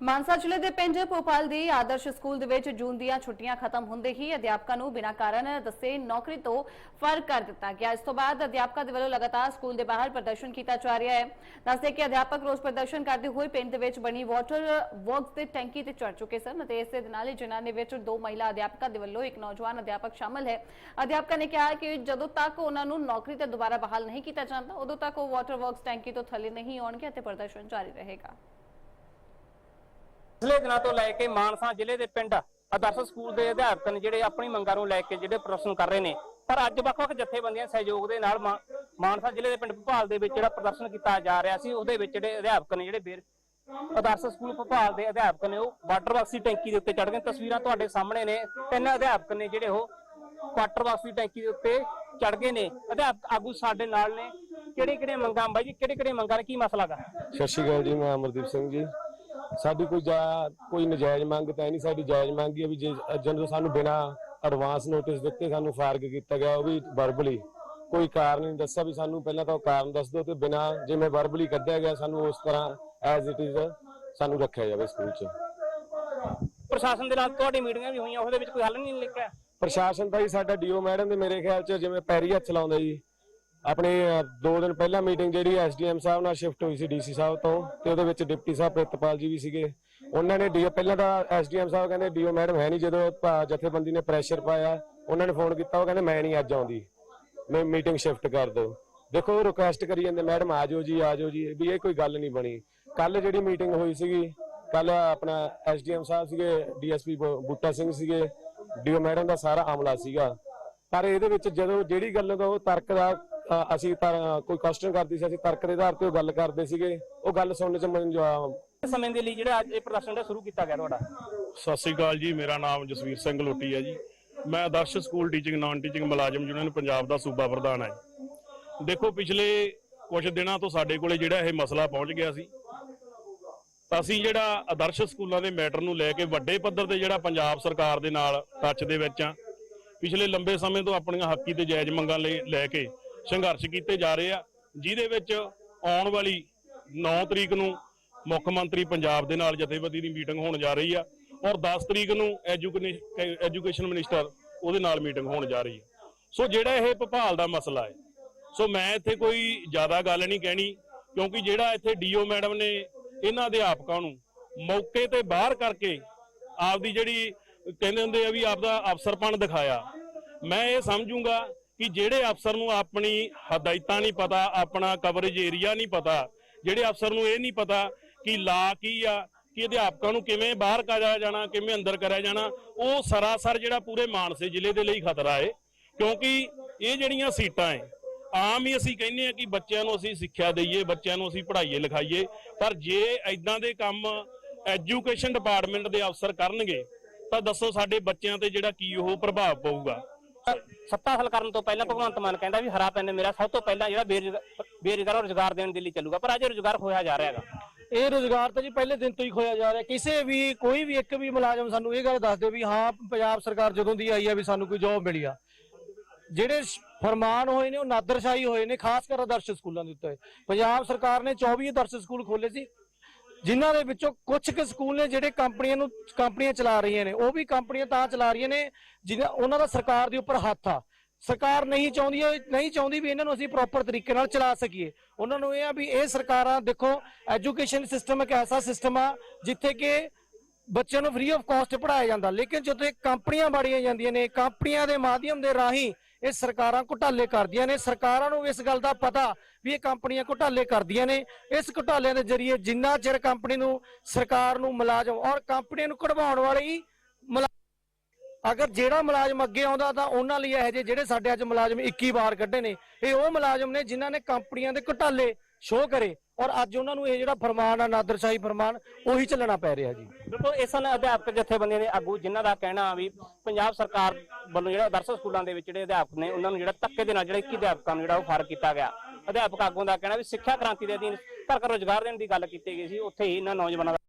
ਮਾਨਸਾ ਜ਼ਿਲ੍ਹੇ ਦੇ ਪਿੰਡ ਭੋਪਾਲ ਦੀ ਆਦਰਸ਼ ਸਕੂਲ ਦੇ ਵਿੱਚ ਜੂਨ ਦੀਆਂ ਛੁੱਟੀਆਂ ਖਤਮ ਹੁੰਦੇ ਹੀ ਅਧਿਆਪਕਾਂ ਨੂੰ ਬਿਨਾਂ ਕਾਰਨ ਦੱਸੇ ਨੌਕਰੀ ਤੋਂ ਫ਼ਰਕ ਕਰ ਦਿੱਤਾ ਗਿਆ। ਇਸ ਤੋਂ ਬਾਅਦ ਅਧਿਆਪਕਾਂ ਦੇ ਵੱਲੋਂ ਲਗਾਤਾਰ ਸਕੂਲ ਦੇ ਬਾਹਰ ਪ੍ਰਦਰਸ਼ਨ ਕੀਤਾ ਜਾ ਰਿਹਾ ਹੈ। ਦੱਸਦੇ ਕਿ ਅਧਿਆਪਕ ਰੋਸ ਪ੍ਰਦਰਸ਼ਨ ਕਰਦੇ ਹੋਏ ਪਿੰਡ ਦੇ ਵਿੱਚ ਬਣੀ ਵਾਟਰ ਵਰਕਸ ਦੇ ਟੈਂਕੀ ਤੇ ਚੜ ਚੁੱਕੇ ਸਨ ਅਤੇ ਇਸੇ ਦੇ ਨਾਲ ਹੀ ਜਿਨ੍ਹਾਂ ਦੇ ਵਿੱਚ ਦੋ ਮਹਿਲਾ ਅਧਿਆਪਕਾਂ ਦੇ ਵੱਲੋਂ ਇੱਕ ਨੌਜਵਾਨ ਅਧਿਆਪਕ ਸ਼ਾਮਲ ਹੈ। ਅਧਿਆਪਕਾਂ ਨੇ ਕਿਹਾ ਕਿ ਜਦੋਂ ਤੱਕ ਉਹਨਾਂ ਨੂੰ ਨੌਕਰੀ ਤੇ ਦੁਬਾਰਾ ਬਹਾਲ ਨਹੀਂ ਕੀਤਾ ਜਾਂਦਾ, ਉਦੋਂ ਤੱਕ ਉਹ ਵਾਟਰ ਵਰਕਸ ਟੈਂਕੀ ਤੋਂ ਥੱਲੇ ਨਹੀਂ ਆਉਣਗੇ ਅਤੇ ਪ੍ਰਦਰਸ਼ਨ ਜਾਰੀ ਰਹੇਗਾ। ਪਿਛਲੇ ਦਿਨਾਂ ਤੋਂ ਲੈ ਕੇ ਮਾਨਸਾ ਜ਼ਿਲ੍ਹੇ ਦੇ ਪਿੰਡ ਆਦਰਸ਼ ਸਕੂਲ ਦੇ ਅਧਿਆਪਕ ਨੇ ਜਿਹੜੇ ਆਪਣੀ ਮੰਗਾਂ ਨੂੰ ਲੈ ਕੇ ਜਿਹੜੇ ਪ੍ਰਦਰਸ਼ਨ ਕਰ ਰਹੇ ਨੇ, ਪਰ ਅੱਜ ਵੱਖ-ਵੱਖ ਜਥੇਬੰਦੀਆਂ ਸਹਿਯੋਗ ਦੇ ਨਾਲ ਮਾਨਸਾ ਜ਼ਿਲ੍ਹੇ ਦੇ ਪਿੰਡ ਭੋਪਾਲ ਦੇ ਵਿੱਚ ਜਿਹੜਾ ਪ੍ਰਦਰਸ਼ਨ ਕੀਤਾ ਜਾ ਰਿਹਾ ਸੀ, ਉਹਦੇ ਵਿੱਚ ਜਿਹੜੇ ਅਧਿਆਪਕ ਨੇ ਜਿਹੜੇ ਬੇਰ, ਆਦਰਸ਼ ਸਕੂਲ ਭੋਪਾਲ ਦੇ ਅਧਿਆਪਕ ਨੇ ਉਹ ਵਾਟਰ ਬਾਕਸੀ ਟੈਂਕੀ ਦੇ ਉੱਤੇ ਚੜ੍ਹ ਗਏ। ਤਸਵੀਰਾਂ ਤੁਹਾਡੇ ਸਾਹਮਣੇ ਨੇ। ਤਿੰਨ ਅਧਿਆਪਕ ਨੇ ਜਿਹੜੇ ਉਹ ਵਾਟਰ ਬਾਕਸੀ ਟੈਂਕੀ ਦੇ ਉੱਤੇ ਚੜ ਗਏ ਨੇ। ਅਧਿਆਪਕ ਆਗੂ ਸਾਡੇ ਨਾਲ ਨੇ। ਕਿਹੜੇ ਕਿਹੜੇ ਮੰਗਾਂ ਬਾਈ ਜੀ ਕਿਹੜੇ ਕਿਹੜੇ ਮੰਗਾਂ ਨੇ? ਕੀ ਮਸਲਾ ਗਾ ਸਤਿ ਸ਼੍ਰੀ ਅਕਾਲ ਜੀ, ਮੈਂ ਅਮਰਦੀਪ ਸਿੰਘ ਜੀ। ਸਾਡੀ ਕੋਈ ਕੋਈ ਨਜਾਇਜ਼ ਮੰਗ ਤਾਂ ਹੈ ਨਹੀਂ ਸਾਡੀ ਜਾਇਜ਼ ਮੰਗ ਹੀ ਹੈ ਵੀ ਜੇ ਜਦੋਂ ਸਾਨੂੰ ਬਿਨਾ ਐਡਵਾਂਸ ਨੋਟਿਸ ਦਿੱਤੇ ਸਾਨੂੰ ਫਾਰਗ ਕੀਤਾ ਗਿਆ ਉਹ ਵੀ ਵਰਬਲੀ ਕੋਈ ਕਾਰਨ ਨਹੀਂ ਦੱਸਿਆ ਵੀ ਸਾਨੂੰ ਪਹਿਲਾਂ ਤਾਂ ਉਹ ਕਾਰਨ ਦੱਸ ਦਿਓ ਤੇ ਬਿਨਾ ਜਿਵੇਂ ਵਰਬਲੀ ਕੱਢਿਆ ਗਿਆ ਸਾਨੂੰ ਉਸ ਤਰ੍ਹਾਂ ਐਜ਼ ਇਟ ਇਜ਼ ਸਾਨੂੰ ਰੱਖਿਆ ਜਾਵੇ ਸਕੂਲ 'ਚ। ਪ੍ਰਸ਼ਾਸਨ ਦੇ ਨਾਲ ਤੁਹਾਡੀ ਮੀਟਿੰਗਾਂ ਵੀ ਹੋਈਆਂ ਉਹਦੇ ਵਿੱਚ ਕੋਈ ਹੱਲ ਨਹੀਂ ਨਿਕਲਿਆ ਪ੍ਰਸ਼ਾਸਨ ਤਾਂ ਜੀ ਸਾਡਾ ਡੀਓ ਮੈਡਮ ਦੇ ਮੇਰੇ ਖਿਆਲ 'ਚ ਜਿਵੇਂ ਪੈਰੀ ਹੱਥ ਲਾਉਂਦਾ ਜੀ। ਆਪਣੇ ਅਹ, ਦੋ ਦਿਨ ਪਹਿਲਾਂ ਮੀਟਿੰਗ ਜਿਹੜੀ ਐਸਡੀਐਮ ਸਾਹਿਬ ਨਾਲ ਸ਼ਿਫਟ ਹੋਈ ਸੀ ਡੀਸੀ ਸਾਹਿਬ ਤੋਂ ਤੇ ਉਹਦੇ ਵਿੱਚ ਡਿਪਟੀ ਸਾਹਿਬ ਪ੍ਰਿਤਪਾਲ ਜੀ ਵੀ ਸੀਗੇ। ਉਹਨਾਂ ਨੇ ਡੀਓ ਪਹਿਲਾਂ ਤਾਂ ਐਸਡੀਐਮ ਸਾਹਿਬ ਕਹਿੰਦੇ ਡੀਓ ਮੈਡਮ ਹੈ ਨਹੀਂ ਜਦੋਂ ਜਥੇਬੰਦੀ ਨੇ ਪ੍ਰੈਸ਼ਰ ਪਾਇਆ ਉਹਨਾਂ ਨੇ ਫੋਨ ਕੀਤਾ ਉਹ ਕਹਿੰਦੇ ਮੈਂ ਨਹੀਂ ਅੱਜ ਆਉਂਦੀ। ਮੈਂ ਮੀਟਿੰਗ ਸ਼ਿਫਟ ਕਰ ਦਿਓ। ਦੇਖੋ ਰਿਕੁਐਸਟ ਕਰੀ ਜਾਂਦੇ ਮੈਡਮ ਆ ਜਾਓ ਜੀ ਆ ਜਾਓ ਜੀ। ਵੀ ਇਹ ਕੋਈ ਗੱਲ ਨਹੀਂ ਬਣੀ। ਕੱਲ ਜਿਹੜੀ ਮੀਟਿੰਗ ਹੋਈ ਸੀਗੀ ਕੱਲ ਆਪਣਾ ਐਸਡੀਐਮ ਸਾਹਿਬ ਸੀਗੇ ਡੀਐਸਪੀ ਬੂਟਾ ਸਿੰਘ ਸੀਗੇ ਡੀਓ ਮੈਡਮ ਦਾ ਸਾਰਾ ਅਮਲਾ ਸੀਗਾ। ਪਰ ਇਹਦੇ ਵਿੱਚ ਜਦੋਂ ਜਿਹੜੀ ਗੱਲ ਦਾ ਉਹ ਤਰਕ ਦਾ ਅਸੀਂ ਤਾਂ ਕੋਈ ਕੁਐਸਚਨ ਕਰਦੀ ਸੀ ਅਸੀਂ ਤਰਕ ਦੇ ਆਧਾਰ ਤੇ ਉਹ ਗੱਲ ਕਰਦੇ ਸੀਗੇ। ਉਹ ਗੱਲ ਸੁਣਨ ਚ ਮੈਨੂੰ ਸਮੇਂ ਦੇ ਲਈ ਜਿਹੜਾ ਅੱਜ ਇਹ ਪ੍ਰਦਰਸ਼ਨ ਦਾ ਸ਼ੁਰੂ ਕੀਤਾ ਗਿਆ ਤੁਹਾਡਾ? ਸਤਿ ਸ੍ਰੀ ਅਕਾਲ ਜੀ ਮੇਰਾ ਨਾਮ ਜਸਵੀਰ ਸਿੰਘ ਲੋਟੀ ਹੈ ਜੀ। ਮੈਂ Adarsh school teaching non teaching ਮੁਲਾਜ਼ਮ ਯੂਨੀਅਨ ਪੰਜਾਬ ਦਾ ਸੂਬਾ ਪ੍ਰਧਾਨ ਹਾਂ ਦੇਖੋ ਪਿਛਲੇ ਕੁਝ ਦਿਨਾਂ ਤੋਂ ਸਾਡੇ ਕੋਲੇ ਜਿਹੜਾ ਇਹ ਮਸਲਾ ਪਹੁੰਚ ਗਿਆ ਸੀ। ਤਾਂ ਅਸੀਂ ਜਿਹੜਾ ਆਦਰਸ਼ ਸਕੂਲਾਂ ਦੇ ਮੈਟਰ ਨੂੰ ਲੈ ਕੇ ਵੱਡੇ ਪੱਧਰ ਤੇ ਜਿਹੜਾ ਪੰਜਾਬ ਸਰਕਾਰ ਦੇ ਨਾਲ ਟੱਚ ਦੇ ਵਿੱਚ ਆ ਪਿਛਲੇ ਲੰਬੇ ਸਮੇਂ ਤੋਂ ਆਪਣੀਆਂ ਹੱਕੀ ਤੇ ਜਾਇਜ਼ ਮੰਗਾਂ ਲਈ ਲੈ ਕੇ ਸੰਘਰਸ਼ ਕੀਤੇ ਜਾ ਰਹੇ ਆ, ਜਿਹਦੇ ਵਿੱਚ ਆਉਣ ਵਾਲੀ 9 ਤਰੀਕ ਨੂੰ ਮੁੱਖ ਮੰਤਰੀ ਪੰਜਾਬ ਦੇ ਨਾਲ ਜਥੇਬੰਦੀ ਦੀ ਮੀਟਿੰਗ ਹੋਣ ਜਾ ਰਹੀ ਆ ਔਰ 10 ਤਰੀਕ ਨੂੰ ਐਜੂਕੇਸ਼ਨ ਐਜੂਕੇਸ਼ਨ ਮਿਨਿਸਟਰ ਉਹਦੇ ਨਾਲ ਮੀਟਿੰਗ ਹੋਣ ਜਾ ਰਹੀ ਹੈ ਸੋ ਜਿਹੜਾ ਇਹ ਭੋਪਾਲ ਦਾ ਮਸਲਾ ਹੈ, ਸੋ ਮੈਂ ਇੱਥੇ ਕੋਈ ਜ਼ਿਆਦਾ ਗੱਲ ਨਹੀਂ ਕਹਿਣੀ, ਕਿਉਂਕਿ ਜਿਹੜਾ ਇੱਥੇ ਡੀਓ ਮੈਡਮ ਨੇ ਇਹਨਾਂ ਅਧਿਆਪਕਾਂ ਨੂੰ ਮੌਕੇ ਤੇ ਬਾਹਰ ਕਰਕੇ ਆਪਦੀ ਜਿਹੜੀ ਕਹਿੰਦੇ ਹੁੰਦੇ ਆ ਵੀ ਆਪਦਾ ਅਫਸਰਪਣ ਦਿਖਾਇਆ, ਮੈਂ ਇਹ ਸਮਝੂੰਗਾ ਕਿ ਜਿਹੜੇ ਅਫਸਰ ਨੂੰ ਆਪਣੀ ਹਦਾਇਤਾਂ ਨਹੀਂ ਪਤਾ, ਆਪਣਾ ਕਵਰੇਜ ਏਰੀਆ ਨਹੀਂ ਪਤਾ, ਜਿਹੜੇ ਅਫਸਰ ਨੂੰ ਇਹ ਨਹੀਂ ਪਤਾ ਕਿ ਲਾ ਕੀ ਆ, ਕਿ ਅਧਿਆਪਕਾਂ ਨੂੰ ਕਿਵੇਂ ਬਾਹਰ ਕਰਿਆ ਜਾਣਾ, ਕਿਵੇਂ ਅੰਦਰ ਕਰਿਆ ਜਾਣਾ, ਉਹ ਸਰਾਸਰ ਜਿਹੜਾ ਪੂਰੇ ਮਾਨਸੇ ਜ਼ਿਲ੍ਹੇ ਦੇ ਲਈ ਖਤਰਾ ਹੈ ਕਿਉਂਕਿ ਇਹ ਜਿਹੜੀਆਂ ਸੀਟਾਂ ਹੈ ਆਮ ਹੀ ਅਸੀਂ ਕਹਿੰਦੇ ਆ ਕਿ ਬੱਚਿਆਂ ਨੂੰ ਅਸੀਂ ਸਿੱਖਿਆ ਦਈਏ, ਬੱਚਿਆਂ ਨੂੰ ਅਸੀਂ ਪੜ੍ਹਾਈਏ ਲਿਖਾਈਏ, ਪਰ ਜੇ ਐਦਾਂ ਦੇ ਕੰਮ ਐਜੂਕੇਸ਼ਨ ਡਿਪਾਰਟਮੈਂਟ ਦੇ ਅਫਸਰ ਕਰਨਗੇ, ਤਾਂ ਦੱਸੋ ਸਾਡੇ ਬੱਚਿਆਂ ਤੇ ਜਿਹੜਾ ਕੀ ਉਹ ਪ੍ਰਭਾਵ ਪਊਗਾ। ਸੱਤਾ ਹਾਸਲ ਕਰਨ ਤੋਂ ਪਹਿਲਾਂ ਭਗਵੰਤ ਮਾਨ ਕਹਿੰਦਾ ਵੀ ਹਰਾ ਪੈਨ ਮੇਰਾ ਸਭ ਤੋਂ ਪਹਿਲਾਂ ਜਿਹੜਾ ਬੇਰੁਜ਼ਗਾਰ ਬੇਰੁਜ਼ਗਾਰ ਦੇਣ ਦੇ ਲਈ ਚੱਲੂਗਾ, ਪਰ ਅੱਜ ਰੁਜ਼ਗਾਰ ਖੋਇਆ ਜਾ ਰਿਹਾ ਹੈਗਾ। ਇਹ ਰੋਜ਼ਗਾਰ ਤਾਂ ਜੀ ਪਹਿਲੇ ਦਿਨ ਤੋਂ ਹੀ ਖੋਇਆ ਜਾ ਰਿਹਾ। ਕਿਸੇ ਵੀ, ਕੋਈ ਵੀ ਇੱਕ ਵੀ ਮੁਲਾਜ਼ਮ ਸਾਨੂੰ ਇਹ ਗੱਲ ਦੱਸ ਦਿਓ ਵੀ ਹਾਂ, ਪੰਜਾਬ ਸਰਕਾਰ ਜਦੋਂ ਦੀ ਆਈ ਆ ਵੀ ਸਾਨੂੰ ਕੋਈ ਜੌਬ ਮਿਲੀ ਆ। ਜਿਹੜੇ ਸ਼- ਫਰਮਾਨ ਹੋਏ ਨੇ, ਉਹ ਨਾਦਰਸ਼ਾਹੀ ਹੋਏ ਨੇ, ਖਾਸ ਕਰ ਆਦਰਸ਼ ਸਕੂਲਾਂ ਦੇ ਉੱਤੇ। ਪੰਜਾਬ ਸਰਕਾਰ ਨੇ 24 ਆਦਰਸ਼ ਸਕੂਲ ਖੋਲੇ ਸੀ। ਜਿਨ੍ਹਾਂ ਦੇ ਵਿੱਚੋਂ ਕੁਝ ਕੁ ਸਕੂਲ ਨੇ ਜਿਹੜੇ ਕੰਪਨੀਆਂ ਨੂੰ, ਕੰਪਨੀਆਂ ਚਲਾ ਰਹੀਆਂ ਨੇ, ਉਹ ਵੀ ਕੰਪਨੀਆਂ ਤਾਂ ਚਲਾ ਰਹੀਆਂ ਨੇ ਜਿਹਨਾਂ ਉਹਨਾਂ ਦਾ ਸਰਕਾਰ ਦੇ ਉੱਪਰ ਹੱਥ ਆ। ਸਰਕਾਰ ਨਹੀਂ ਚਾਹੁੰਦੀ ਨਹੀਂ ਚਾਹੁੰਦੀ ਵੀ ਇਹਨਾਂ ਨੂੰ ਅਸੀਂ ਪ੍ਰੋਪਰ ਤਰੀਕੇ ਨਾਲ ਚਲਾ ਸਕੀਏ। ਉਹਨਾਂ ਨੂੰ ਇਹ ਆ ਵੀ ਇਹ ਸਰਕਾਰਾਂ, ਦੇਖੋ ਐਜੂਕੇਸ਼ਨ ਸਿਸਟਮ ਇੱਕ ਐਸਾ ਸਿਸਟਮ ਆ, ਜਿੱਥੇ ਕਿ ਬੱਚਿਆਂ ਨੂੰ ਫ੍ਰੀ ਆਫ ਕਾਸਟ ਪੜਾਇਆ ਜਾਂਦਾ। ਲੇਕਿਨ ਜਦੋਂ ਇਹ ਕੰਪਨੀਆਂ ਬਾੜੀਆਂ ਜਾਂਦੀਆਂ ਨੇ, ਕੰਪਨੀਆਂ ਦੇ ਮਾਧਿਅਮ ਦੇ ਰਾਹੀਂ ਇਹ ਸਰਕਾਰਾਂ ਘੁਟਾਲੇ ਕਰਦੀਆਂ ਨੇ। ਸਰਕਾਰਾਂ ਨੂੰ ਇਸ ਗੱਲ ਦਾ ਪਤਾ ਵੀ ਇਹ ਕੰਪਨੀਆਂ ਘੁਟਾਲੇ ਕਰਦੀਆਂ ਨੇ। ਇਸ ਘੁਟਾਲਿਆਂ ਦੇ ਜ਼ਰੀਏ ਜਿੰਨਾ ਚਿਰ ਕੰਪਨੀ ਨੂੰ ਸਰਕਾਰ ਨੂੰ ਮੁਲਾਜ਼ਮ ਔਰ ਕੰਪਨੀਆਂ ਨੂੰ ਕਢਵਾਉਣ ਵਾਲੇ ਮੁਲਾ- ਅਗਰ ਜਿਹੜਾ ਮੁਲਾਜ਼ਮ ਅੱਗੇ ਆਉਂਦਾ ਤਾਂ ਉਹਨਾਂ ਲਈ ਇਹ ਜਿਹੇ ਜਿਹੜੇ ਸਾਡੇ ਅੱਜ ਮੁਲਾਜ਼ਮ 21 ਵਾਰ ਕੱਢੇ ਨੇ। ਇਹ ਉਹ ਮੁਲਾਜ਼ਮ ਨੇ ਜਿਨ੍ਹਾਂ ਨੇ ਕੰਪਨੀਆਂ ਦੇ ਘੁਟਾਲੇ ਸ਼ੋਅ ਕਰੇ ਔਰ ਅੱਜ ਉਹਨਾਂ ਨੂੰ ਇਹ ਜਿਹੜਾ ਫਰਮਾਨ ਆ, ਨਾਦਰਸ਼ਾਹੀ ਫਰਮਾਨ, ਉਹੀ ਚੱਲਣਾ ਪੈ ਰਿਹਾ ਜੀ। ਬਿਲਕੁਲ, ਇਸ ਨਾਲ ਅਧਿਆਪਕ ਜਥੇਬੰਦੀਆਂ ਦੇ ਆਗੂ ਜਿਨ੍ਹਾਂ ਦਾ ਕਹਿਣਾ ਵੀ ਪੰਜਾਬ ਸਰਕਾਰ ਵੱਲੋਂ ਜਿਹੜਾ ਆਦਰਸ਼ ਸਕੂਲਾਂ ਦੇ ਵਿੱਚ ਜਿਹੜੇ ਅਧਿਆਪਕ ਨੇ, ਉਹਨਾਂ ਨੂੰ ਜਿਹੜਾ ਧੱਕੇ ਦੇ ਨਾਲ ਜਿਹੜਾ 21 ਅਧਿਆਪਕਾਂ ਨੂੰ ਜਿਹੜਾ ਉਹ ਫਾਰਗ ਕੀਤਾ ਗਿਆ। ਅਧਿਆਪਕ ਆਗੂਆਂ ਦਾ ਕਹਿਣਾ ਵੀ ਸਿੱਖਿਆ ਕ੍ਰਾਂਤੀ ਦੇ ਅਧੀਨ ਘਰ ਘਰ ਰੋਜ਼ਗਾਰ ਦੇਣ ਦੀ ਗੱਲ ਕੀਤੀ ਗਈ ਸੀ, ਉੱਥੇ ਹੀ ਇਹਨਾਂ ਨੌਜਵਾਨਾਂ ਦਾ